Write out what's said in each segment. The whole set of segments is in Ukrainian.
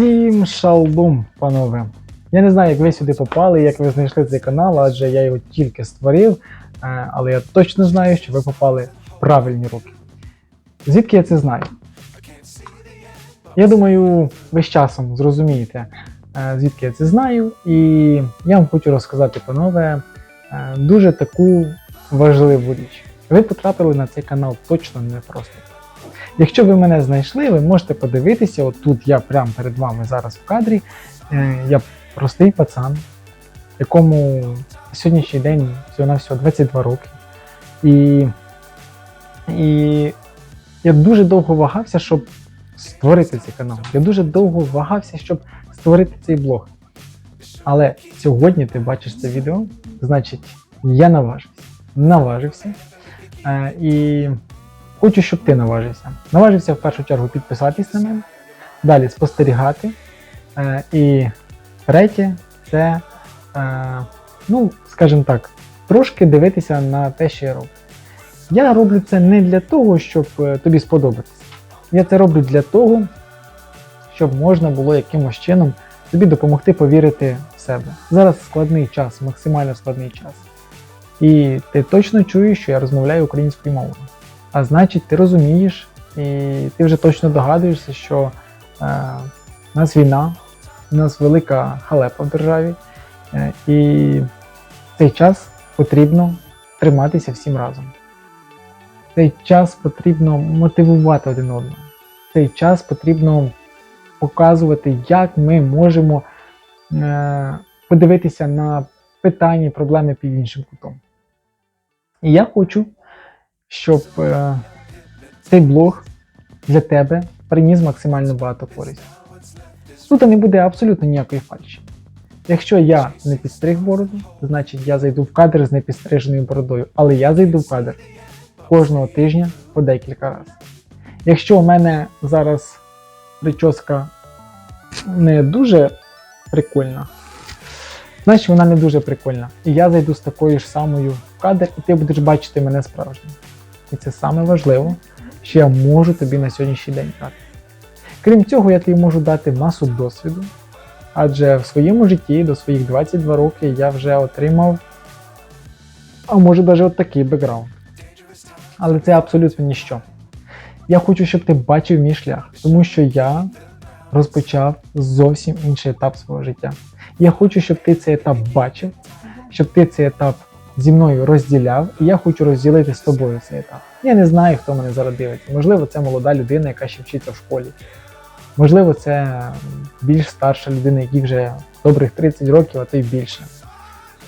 Всім шалбум, панове. Я не знаю, як ви сюди попали, як ви знайшли цей канал, адже я його тільки створив, е, але я точно знаю, що ви попали в правильні руки. Звідки я це знаю? Я думаю, ви з часом зрозумієте, е, звідки я це знаю, і я вам хочу розказати, панове, е, дуже таку важливу річ. Ви потрапили на цей канал точно не просто. Якщо ви мене знайшли, ви можете подивитися, отут я прямо перед вами зараз в кадрі. Е, Я простий пацан, якому на сьогоднішній день всього-навсього 22 роки. І, і я дуже довго вагався, щоб створити цей канал. Я дуже довго вагався, щоб створити цей блог. Але сьогодні ти бачиш це відео, значить, я наважився. Наважився. Е, і хочу, щоб ти наважився. Наважився в першу чергу підписатись на мене, далі спостерігати. Е, і третє це, е, ну, скажімо так, трошки дивитися на те, що я роблю. Я роблю це не для того, щоб е, тобі сподобатися. Я це роблю для того, щоб можна було якимось чином тобі допомогти повірити в себе. Зараз складний час, максимально складний час. І ти точно чуєш, що я розмовляю українською мовою. А значить, ти розумієш, і ти вже точно догадуєшся, що е, у нас війна, у нас велика халепа в державі, е, і цей час потрібно триматися всім разом. Цей час потрібно мотивувати один одного. Цей час потрібно показувати, як ми можемо е, подивитися на питання, проблеми під іншим кутом. І я хочу, щоб е, цей блог для тебе приніс максимально багато користі. Тут не буде абсолютно ніякої фальші. Якщо я не підстриг бороду, значить я зайду в кадр з непідстриженою бородою, але я зайду в кадр кожного тижня по декілька разів. Якщо у мене зараз прическа не дуже прикольна, значить вона не дуже прикольна. І я зайду з такою ж самою в кадр, і ти будеш бачити мене справжнім. І це саме важливо, що я можу тобі на сьогоднішній день дати. Крім цього, я тобі можу дати масу досвіду, адже в своєму житті до своїх 22 роки я вже отримав, а може навіть от такий бекграунд. Але це абсолютно ніщо. Я хочу, щоб ти бачив мій шлях, тому що я розпочав зовсім інший етап свого життя. Я хочу, щоб ти цей етап бачив, щоб ти цей етап зі мною розділяв, і я хочу розділити з тобою цей етап. Я не знаю, хто мене зараз дивиться. Можливо, це молода людина, яка ще вчиться в школі. Можливо, це більш старша людина, якій вже добрих 30 років, а то й більше.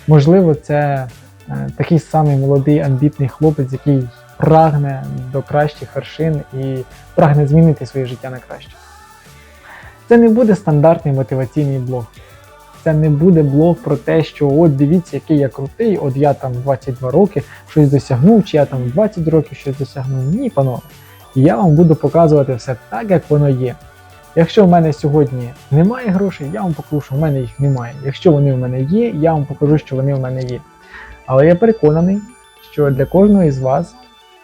Можливо, це е, такий самий молодий амбітний хлопець, який прагне до кращих вершин і прагне змінити своє життя на краще. Це не буде стандартний мотиваційний блог. Це не буде блог про те, що от дивіться, який я крутий, от я там 22 роки щось досягнув, чи я там 20 років щось досягнув. Ні, панове. Я вам буду показувати все так, як воно є. Якщо в мене сьогодні немає грошей, я вам покажу, що в мене їх немає. Якщо вони в мене є, я вам покажу, що вони в мене є. Але я переконаний, що для кожного із вас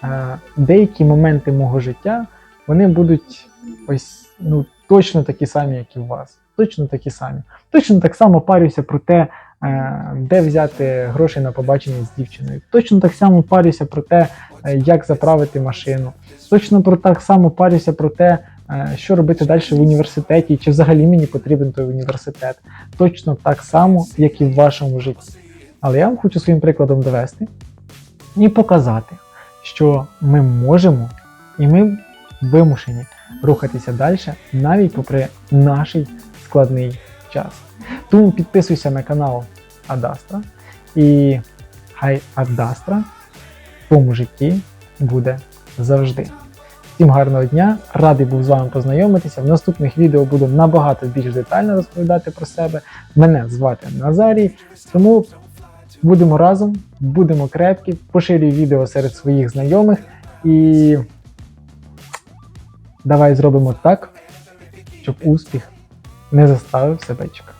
е, деякі моменти мого життя вони будуть ось ну, точно такі самі, як і у вас. Точно такі самі. Точно так само парюся про те, е, де взяти гроші на побачення з дівчиною. Точно так само парюся про те, е, як заправити машину. Точно про так само парюся про те, е, що робити далі в університеті, чи взагалі мені потрібен той університет. Точно так само, як і в вашому житті. Але я вам хочу своїм прикладом довести і показати, що ми можемо і ми вимушені рухатися далі, навіть попри наш складний час. Тому підписуйся на канал Адастра, і хай Адастра в твоєму житті буде завжди. Всім гарного дня! Радий був з вами познайомитися. В наступних відео буду набагато більш детально розповідати про себе. Мене звати Назарій, тому будемо разом, будемо крепкі, поширюй відео серед своїх знайомих і давай зробимо так, щоб успіх не заставив себе чекати.